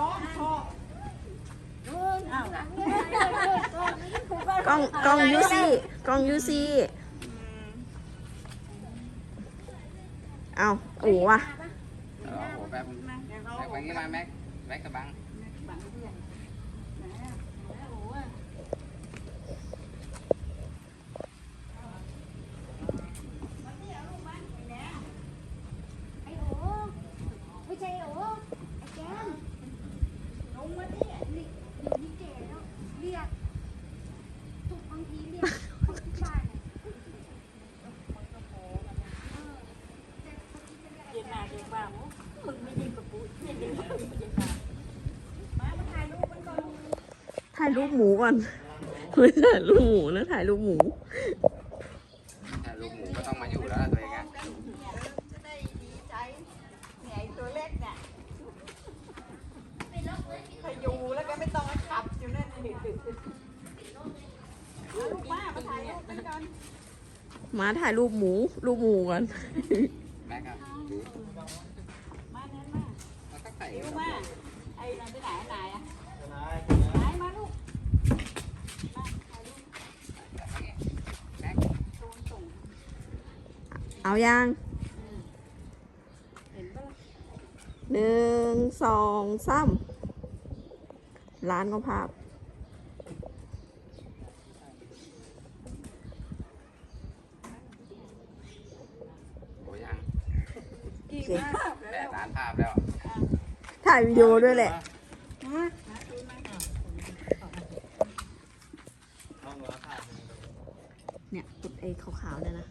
น้องพ่ออ้าวกล้องกล้องยูซี่กล้องยูซี่เอาโอ้วะเออโอ้โหแป๊บแม็กไปงี้มาแม็กแม็กกระบัง ไอ้โอ๋ไม่ใช่โอ๋ไอ้แก้มลงมาดินี่อยู่นี่เจ๋แล้วเรียกทุกบางทีเรียกคนที่บ้านเนี่ยเออแต่คนที่เป็นอะไร เย็นหน้าเย็นบ้ามึงไม่ยิงกับกูเย็นเย็นเย็นบ้ามามา ถ่ายรูปมันก่อนถ่ายรูปหมูก่อนไม่ถ่ายรูปหมูนะถ่ายรูปหมูถ้าลูกหมูก็ต้องมาอยู่แล้วล่ะตัวเองอะจะได้ดีใจเนี่ยไอ้ตัวเล็กเนี่ยพยูแล้วก็ไม่ต้องมาขับอยู่นั่นนี่ลูกมามาถ่ายรูปกันก่อนมาถ่ายรูปหมู รูปหมูก่อน แม็กอะ มาเน้นมาแล้วก็ใส่เดี๋ยวมา ไอ้นั่นไปไหนไหนอะไหนมาลูกมาลูกเอายังเห็นปะล่ะหนึ่งสองสามร้านก็ภาพ โอ้ยัง กี่มากแปแล้วดล้านภาพแล้วถ่ายวิดีโอด้วยแหละมาดูมาเนี่ยกดไอ้ขาวๆเนี่ยนะ